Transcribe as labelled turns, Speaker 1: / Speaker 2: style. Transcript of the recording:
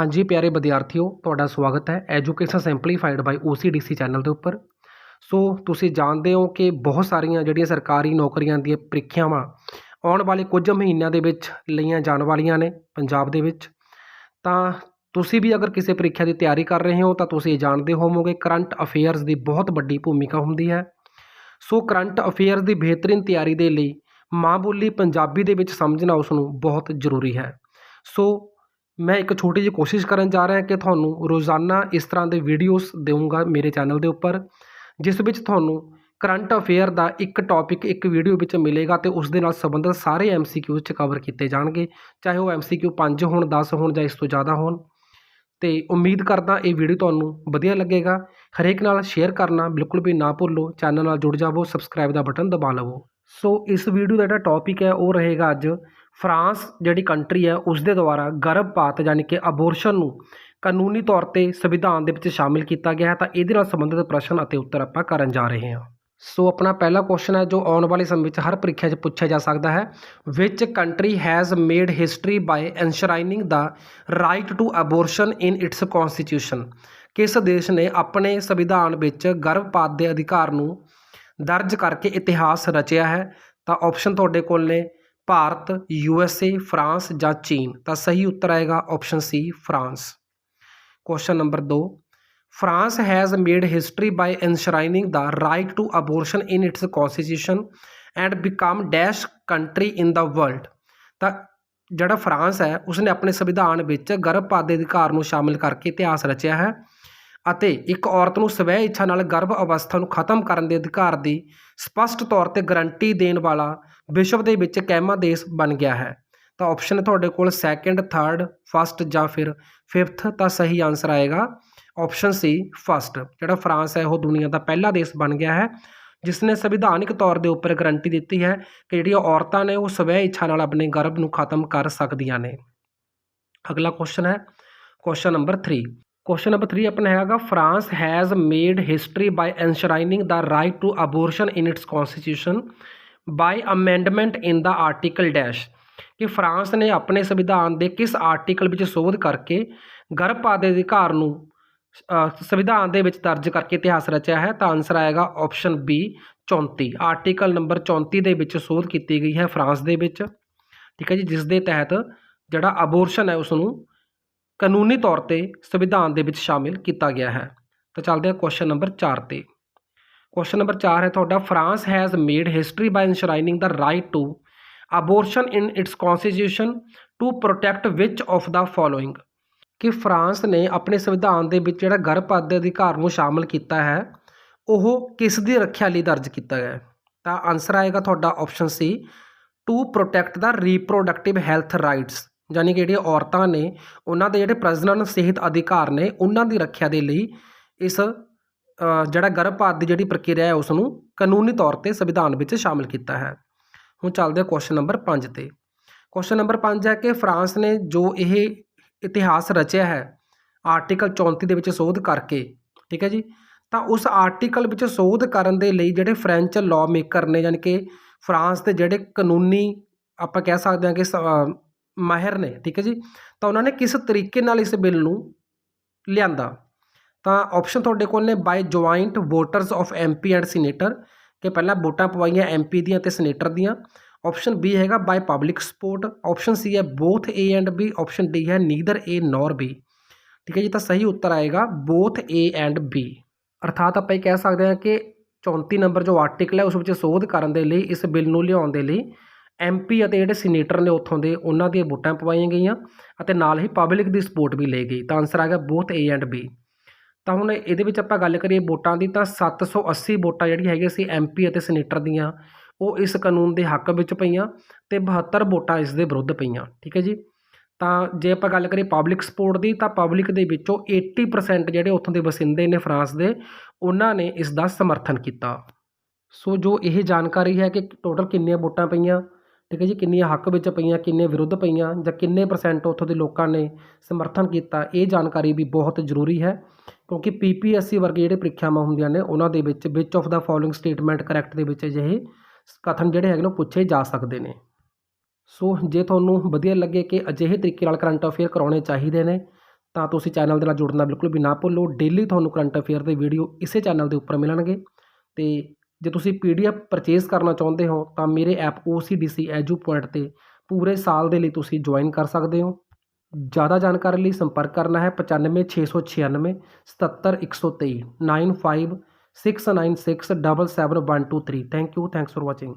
Speaker 1: ਹਾਂਜੀ ਪਿਆਰੇ ਵਿਦਿਆਰਥੀਓ, ਤੁਹਾਡਾ ਸਵਾਗਤ ਹੈ education simplified by OCDC channel ਦੇ ਉੱਪਰ। ਸੋ ਤੁਸੀਂ ਜਾਣਦੇ ਹੋ ਕਿ ਬਹੁਤ ਸਾਰੀਆਂ ਜਿਹੜੀਆਂ ਸਰਕਾਰੀ ਨੌਕਰੀਆਂ ਦੀਆਂ ਪ੍ਰੀਖਿਆਵਾਂ ਆਉਣ ਵਾਲੇ ਕੁਝ ਮਹੀਨਿਆਂ ਦੇ ਵਿੱਚ ਲਈਆਂ ਜਾਣ ਵਾਲੀਆਂ ਨੇ ਪੰਜਾਬ ਦੇ ਵਿੱਚ। ਤਾਂ ਤੁਸੀਂ ਵੀ ਅਗਰ ਕਿਸੇ ਪ੍ਰੀਖਿਆ ਦੀ ਤਿਆਰੀ ਕਰ ਰਹੇ ਹੋ ਤਾਂ ਤੁਸੀਂ ਇਹ ਜਾਣਦੇ ਹੋਵੋਗੇ ਕਰੰਟ ਅਫੇਅਰਸ ਦੀ ਬਹੁਤ ਵੱਡੀ ਭੂਮਿਕਾ ਹੁੰਦੀ ਹੈ। ਸੋ ਕਰੰਟ ਅਫੇਅਰਸ ਦੀ ਬਿਹਤਰੀਨ ਤਿਆਰੀ ਦੇ ਲਈ ਮਾਂ ਬੋਲੀ ਪੰਜਾਬੀ ਦੇ ਵਿੱਚ ਸਮਝਣਾ ਉਸ ਨੂੰ ਬਹੁਤ ਜ਼ਰੂਰੀ ਹੈ। ਸੋ ਮੈਂ ਇੱਕ ਛੋਟੀ ਜਿਹੀ ਕੋਸ਼ਿਸ਼ ਕਰਨ ਜਾ ਰਿਹਾ ਕਿ ਤੁਹਾਨੂੰ ਰੋਜ਼ਾਨਾ ਇਸ ਤਰ੍ਹਾਂ ਦੇ ਵੀਡੀਓਜ਼ ਦੇਵਾਂਗਾ ਮੇਰੇ ਚੈਨਲ ਦੇ ਉੱਪਰ, ਜਿਸ ਵਿੱਚ ਤੁਹਾਨੂੰ ਕਰੰਟ ਅਫੇਅਰ ਦਾ ਇੱਕ ਟੌਪਿਕ ਇੱਕ ਵੀਡੀਓ ਵਿੱਚ ਮਿਲੇਗਾ ਤੇ ਉਸ ਦੇ ਨਾਲ ਸੰਬੰਧਿਤ ਸਾਰੇ ਐਮਸੀਕਿਊ ਚ ਕਵਰ ਕੀਤੇ ਜਾਣਗੇ। ਚਾਹੇ ਉਹ ਐਮਸੀਕਿਊ 5 ਹੋਣ 10 ਹੋਣ ਜਾਂ ਇਸ ਤੋਂ ਜ਼ਿਆਦਾ ਹੋਣ। ਤੇ ਉਮੀਦ ਕਰਦਾ ਇਹ ਵੀਡੀਓ ਤੁਹਾਨੂੰ ਵਧੀਆ ਲੱਗੇਗਾ। ਹਰੇਕ ਨਾਲ ਸ਼ੇਅਰ ਕਰਨਾ ਬਿਲਕੁਲ ਵੀ ਨਾ ਭੁੱਲੋ। ਚੈਨਲ ਨਾਲ ਜੁੜ ਜਾਵੋ ਸਬਸਕ੍ਰਾਈਬ ਦਾ ਬਟਨ ਦਬਾ ਲਵੋ। ਸੋ ਇਸ ਵੀਡੀਓ ਦਾ ਜਿਹੜਾ ਟੌਪਿਕ ਹੈ, ਉਹ ਰਹੇਗਾ ਅੱਜ ਫਰਾਂਸ ਜਿਹੜੀ ਕੰਟਰੀ ਹੈ ਉਸ ਦੇ ਦੁਆਰਾ ਗਰਭਪਾਤ ਯਾਨੀ ਕਿ ਅਬੋਰਸ਼ਨ ਨੂੰ ਕਾਨੂੰਨੀ ਤੌਰ ਤੇ ਸੰਵਿਧਾਨ ਦੇ ਵਿੱਚ ਸ਼ਾਮਿਲ ਕੀਤਾ ਗਿਆ ਹੈ, ਤਾਂ ਇਹਦੇ ਨਾਲ ਸੰਬੰਧਿਤ ਪ੍ਰਸ਼ਨ ਅਤੇ ਉੱਤਰ ਆਪਾਂ ਕਰਨ ਜਾ ਰਹੇ ਹਾਂ। ਸੋ ਆਪਣਾ ਪਹਿਲਾ ਕੁਐਸਚਨ ਹੈ, ਜੋ ਆਉਣ ਵਾਲੇ ਸਮੇਂ ਵਿੱਚ ਹਰ ਪ੍ਰੀਖਿਆ 'ਚ ਪੁੱਛਿਆ ਜਾ ਸਕਦਾ ਹੈ which country has made history by enshrining the right to abortion in its constitution ਕਿਸ ਦੇਸ਼ ਨੇ ਆਪਣੇ ਸੰਵਿਧਾਨ ਵਿੱਚ ਗਰਭਪਾਤ ਦੇ ਅਧਿਕਾਰ ਨੂੰ ਦਰਜ ਕਰਕੇ ਇਤਿਹਾਸ ਰਚਿਆ ਹੈ? ਤਾਂ ਆਪਸ਼ਨ ਤੁਹਾਡੇ ਕੋਲ ਨੇ Bharat U S A France ਜਾਂ ਚੀਨ ਤਾਂ ਸਹੀ ਉੱਤਰ ਆਏਗਾ option C France question number 2 France has made history by enshrining the right to abortion in its constitution and become dash country in the world ਤਾਂ ਜਿਹੜਾ ਫਰਾਂਸ ਹੈ ਉਸਨੇ ਆਪਣੇ ਸੰਵਿਧਾਨ ਵਿੱਚ ਗਰਭਪਾਤ ਦੇ ਅਧਿਕਾਰ ਨੂੰ ਸ਼ਾਮਿਲ ਕਰਕੇ ਇਤਿਹਾਸ ਰਚਿਆ ਹੈ ਅਤੇ ਇੱਕ ਔਰਤ ਨੂੰ ਸਵੈ ਇੱਛਾ ਨਾਲ ਗਰਭ ਅਵਸਥਾ ਨੂੰ ਖਤਮ ਕਰਨ ਦੇ ਅਧਿਕਾਰ ਦੀ ਸਪਸ਼ਟ ਤੌਰ ਤੇ ਗਾਰੰਟੀ ਦੇਣ ਵਾਲਾ ਵਿਸ਼ਵ ਦੇ ਵਿੱਚ ਕੈਮਾ ਦੇਸ਼ ਬਣ ਗਿਆ ਹੈ। ਤਾਂ ਆਪਸ਼ਨ ਤੁਹਾਡੇ ਕੋਲ ਸੈਕੰਡ ਥਰਡ ਫਸਟ ਜਾਂ ਫਿਰ ਫਿਫਥ ਤਾਂ ਸਹੀ ਆਨਸਰ ਆਏਗਾ। ਆਪਸ਼ਨ ਸੀ ਫਸਟ ਜਿਹੜਾ ਫਰਾਂਸ ਹੈ, ਉਹ ਦੁਨੀਆ ਦਾ ਪਹਿਲਾ ਦੇਸ਼ ਬਣ ਗਿਆ ਹੈ ਜਿਸ ਨੇ ਸੰਵਿਧਾਨਿਕ ਤੌਰ ਦੇ ਉੱਪਰ ਗਾਰੰਟੀ ਦਿੱਤੀ ਹੈ ਕਿ ਜਿਹੜੀਆਂ ਔਰਤਾਂ ਨੇ ਉਹ ਸਵੈ ਇੱਛਾ ਨਾਲ ਆਪਣੇ ਗਰਭ ਨੂੰ ਖਤਮ ਕਰ ਸਕਦੀਆਂ ਨੇ। ਅਗਲਾ ਕੁਐਸਚਨ ਹੈ ਕੁਐਸਚਨ ਨੰਬਰ 3 ਕੁਐਸਚਨ ਨੰਬਰ 3 ਆਪਣਾ ਹੈਗਾ France has made history by enshrining the right to abortion in its constitution by amendment in the article dash ਕਿ ਫਰਾਂਸ ਨੇ ਆਪਣੇ ਸੰਵਿਧਾਨ ਦੇ ਕਿਸ ਆਰਟੀਕਲ ਵਿੱਚ ਸੋਧ ਕਰਕੇ ਗਰਭਪਾਤ ਦੇ ਅਧਿਕਾਰ ਨੂੰ ਸੰਵਿਧਾਨ ਦੇ ਵਿੱਚ ਦਰਜ ਕਰਕੇ ਇਤਿਹਾਸ ਰਚਿਆ ਹੈ, ਤਾਂ ਆਨਸਰ ਆਏਗਾ ਆਪਸ਼ਨ ਬੀ 34 ਆਰਟੀਕਲ ਨੰਬਰ 34 ਦੇ ਵਿੱਚ ਸੋਧ ਕੀਤੀ ਗਈ ਹੈ ਫਰਾਂਸ ਦੇ ਵਿੱਚ। ਠੀਕ ਹੈ ਜੀ, ਜਿਸ ਦੇ ਤਹਿਤ ਜਿਹੜਾ ਅਬੋਰਸ਼ਨ ਹੈ ਉਸ ਨੂੰ ਕਾਨੂੰਨੀ ਤੌਰ ਤੇ ਸੰਵਿਧਾਨ ਦੇ ਵਿੱਚ ਸ਼ਾਮਿਲ ਕੀਤਾ ਗਿਆ ਹੈ। ਤਾਂ ਚੱਲਦੇ ਹਾਂ ਕੁਐਸਚਨ ਨੰਬਰ 4 ਤੇ। ਕੁਐਸਚਨ ਨੰਬਰ 4 ਹੈ, ਤੁਹਾਡਾ France has made history by enshrining the right to abortion in its constitution to protect which of the following ਕਿ ਫਰਾਂਸ ਨੇ ਆਪਣੇ ਸੰਵਿਧਾਨ ਦੇ ਵਿੱਚ ਜਿਹੜਾ ਗਰਭਪਾਤ ਦੇ ਅਧਿਕਾਰ ਨੂੰ ਸ਼ਾਮਲ ਕੀਤਾ ਹੈ, ਉਹ ਕਿਸ ਦੀ ਰੱਖਿਆ ਲਈ ਦਰਜ ਕੀਤਾ ਗਿਆ ਤਾਂ ਆਨਸਰ ਆਏਗਾ ਤੁਹਾਡਾ option C to protect the reproductive health rights ਯਾਨੀ ਕਿ ਜਿਹੜੀਆਂ ਔਰਤਾਂ ਨੇ, ਉਹਨਾਂ ਦੇ ਜਿਹੜੇ ਪ੍ਰਜਨਨ ਸਿਹਤ ਅਧਿਕਾਰ ਨੇ, ਉਹਨਾਂ ਦੀ ਰੱਖਿਆ ਦੇ ਲਈ ਇਸ ਜਿਹੜਾ ਗਰਭਪਾਤ ਦੀ ਜਿਹੜੀ ਪ੍ਰਕਿਰਿਆ ਹੈ ਉਸ ਨੂੰ ਕਾਨੂੰਨੀ ਤੌਰ ਤੇ ਸੰਵਿਧਾਨ ਵਿੱਚ ਸ਼ਾਮਲ ਕੀਤਾ ਹੈ। ਹੁਣ ਚੱਲਦੇ ਹਾਂ ਕੁਐਸਚਨ ਨੰਬਰ 5 ਤੇ। ਕੁਐਸਚਨ ਨੰਬਰ 5 ਹੈ ਕਿ ਫਰਾਂਸ ਨੇ ਜੋ ਇਹ ਇਤਿਹਾਸ ਰਚਿਆ ਹੈ ਆਰਟੀਕਲ 34 ਦੇ ਵਿੱਚ ਸੋਧ ਕਰਕੇ, ਠੀਕ ਹੈ ਜੀ? ਤਾਂ ਉਸ ਆਰਟੀਕਲ ਵਿੱਚ ਸੋਧ ਕਰਨ ਦੇ ਲਈ ਜਿਹੜੇ ਫ੍ਰੈਂਚ ਲਾਅ ਮੇਕਰ ਨੇ ਯਾਨੀ ਕਿ ਫਰਾਂਸ ਦੇ ਜਿਹੜੇ ਕਾਨੂੰਨੀ ਆਪਾਂ ਕਹਿ ਸਕਦੇ ਹਾਂ ਕਿ ਮਾਹਿਰ ਨੇ, ਠੀਕ ਹੈ ਜੀ? ਤਾਂ ਉਹਨਾਂ ਨੇ ਕਿਸ ਤਰੀਕੇ ਨਾਲ ਇਸ ਬਿੱਲ ਨੂੰ ਲਿਆਂਦਾ? ਤਾਂ ਆਪਸ਼ਨ ਤੁਹਾਡੇ ਕੋਲ ਨੇ by joint voters of MP and senator ਕਿ ਪਹਿਲਾਂ ਵੋਟਾਂ ਪਵਾਈਆਂ ਐਮਪੀ ਦੀਆਂ ਤੇ ਸੀਨੇਟਰ ਦੀਆਂ। ਆਪਸ਼ਨ ਬੀ ਹੈਗਾ by public support option C ਹੈ both A and B option D ਹੈ ਨੀਦਰ ਏ ਨੋਰ ਬੀ ਠੀਕ ਹੈ ਜੀ, ਤਾਂ ਸਹੀ ਉੱਤਰ ਆਏਗਾ ਬੋਥ ਏ ਐਂਡ ਬੀ ਅਰਥਾਤ ਆਪਾਂ ਇਹ ਕਹਿ ਸਕਦੇ ਹਾਂ ਕਿ 34 ਨੰਬਰ ਜੋ ਆਰਟੀਕਲ ਹੈ ਉਸ ਵਿੱਚ ਸੋਧ ਕਰਨ ਦੇ ਲਈ, ਇਸ ਬਿੱਲ ਨੂੰ ਲਿਆਉਣ ਦੇ ਲਈ ਐਮਪੀ ਅਤੇ ਜਿਹੜੇ ਸੀਨੀਟਰ ਨੇ ਉੱਥੋਂ ਦੇ, ਉਹਨਾਂ ਦੀਆਂ ਵੋਟਾਂ ਪਵਾਈਆਂ ਗਈਆਂ ਅਤੇ ਨਾਲ ਹੀ ਪਬਲਿਕ ਦੀ ਸਪੋਰਟ ਵੀ ਲਈ ਗਈ। ਤਾਂ ਆਨਸਰ ਆ ਗਿਆ ਬੋਥ ਏ ਐਂਡ ਬੀ ਤਾਂ ਹੁਣ ਇਹਦੇ ਵਿੱਚ ਆਪਾਂ ਗੱਲ ਕਰੀਏ ਵੋਟਾਂ ਦੀ, ਤਾਂ 780 ਵੋਟਾਂ ਜਿਹੜੀਆਂ ਹੈਗੀਆਂ ਸੀ ਐਮਪੀ ਅਤੇ ਸੀਨੇਟਰ ਦੀਆਂ, ਉਹ ਇਸ ਕਾਨੂੰਨ ਦੇ ਹੱਕ ਵਿੱਚ ਪਈਆਂ ਤੇ 72 ਵੋਟਾਂ ਇਸ ਦੇ ਵਿਰੁੱਧ ਪਈਆਂ। ਠੀਕ ਹੈ ਜੀ? ਤਾਂ ਜੇ ਆਪਾਂ ਗੱਲ ਕਰੀਏ ਪਬਲਿਕ ਸਪੋਰਟ ਦੀ, ਤਾਂ ਪਬਲਿਕ ਦੇ ਵਿੱਚੋਂ 80% ਜਿਹੜੇ ਉੱਥੋਂ ਦੇ ਵਸਿੰਦੇ ਨੇ ਫਰਾਂਸ ਦੇ, ਉਹਨਾਂ ਨੇ ਇਸ ਦਾ ਸਮਰਥਨ ਕੀਤਾ। ਸੋ ਜੋ ਇਹ ਜਾਣਕਾਰੀ ਹੈ ਕਿ ਟੋਟਲ ਕਿੰਨੀਆਂ ਵੋਟਾਂ ਪਈਆਂ ਠੀਕ ਹੈ ਜੀ, ਕਿੰਨੀਆਂ ਹੱਕ ਵਿੱਚ ਪਈਆਂ, ਕਿੰਨੇ ਵਿਰੁੱਧ ਪਈਆਂ ਜਾਂ ਕਿੰਨੇ ਪਰਸੈਂਟ ਉੱਥੋਂ ਦੇ ਲੋਕਾਂ ਨੇ ਸਮਰਥਨ ਕੀਤਾ, ਇਹ ਜਾਣਕਾਰੀ ਵੀ ਬਹੁਤ ਜ਼ਰੂਰੀ ਹੈ ਕਿਉਂਕਿ ਪੀਪੀਐਸਸੀ ਵਰਗੇ ਜਿਹੜੇ ਪ੍ਰੀਖਿਆਵਾਂ ਹੁੰਦੀਆਂ ਨੇ, ਉਹਨਾਂ ਦੇ ਵਿੱਚ ਵਿਚ of the following statement correct ਦੇ ਵਿੱਚ ਅਜਿਹੇ ਕਥਨ ਜਿਹੜੇ ਹੈਗੇ ਨੇ ਪੁੱਛੇ ਜਾ ਸਕਦੇ ਨੇ। ਸੋ ਜੇ ਤੁਹਾਨੂੰ ਵਧੀਆ ਲੱਗੇ ਕਿ ਅਜਿਹੇ ਤਰੀਕੇ ਨਾਲ ਕਰੰਟ ਅਫੇਅਰ ਕਰਾਉਣੇ ਚਾਹੀਦੇ ਨੇ, ਤਾਂ ਤੁਸੀਂ ਚੈਨਲ ਦੇ ਨਾਲ ਜੁੜਨਾ ਬਿਲਕੁਲ ਵੀ ਨਾ ਭੁੱਲੋ। ਡੇਲੀ ਤੁਹਾਨੂੰ ਕਰੰਟ ਅਫੇਅਰ ਦੇ ਵੀਡੀਓ ਇਸੇ ਚੈਨਲ ਦੇ ਉੱਪਰ ਮਿਲਣਗੇ ਤੇ ਜੇ ਤੁਸੀਂ ਪੀਡੀਐਫ ਪਰਚੇਸ ਕਰਨਾ ਚਾਹੁੰਦੇ ਹੋ ਤਾਂ ਮੇਰੇ ਐਪ OCDC ਐਜੂ ਪੁਆਇੰਟ ਤੇ ਪੂਰੇ ਸਾਲ ਦੇ ਲਈ ਤੁਸੀਂ ਜੁਆਇਨ ਕਰ ਸਕਦੇ ਹੋ ਜ਼ਿਆਦਾ ਜਾਣਕਾਰੀ ਲਈ ਸੰਪਰਕ ਕਰਨਾ ਹੈ 95696 77123 9569677123 thank you thanks for watching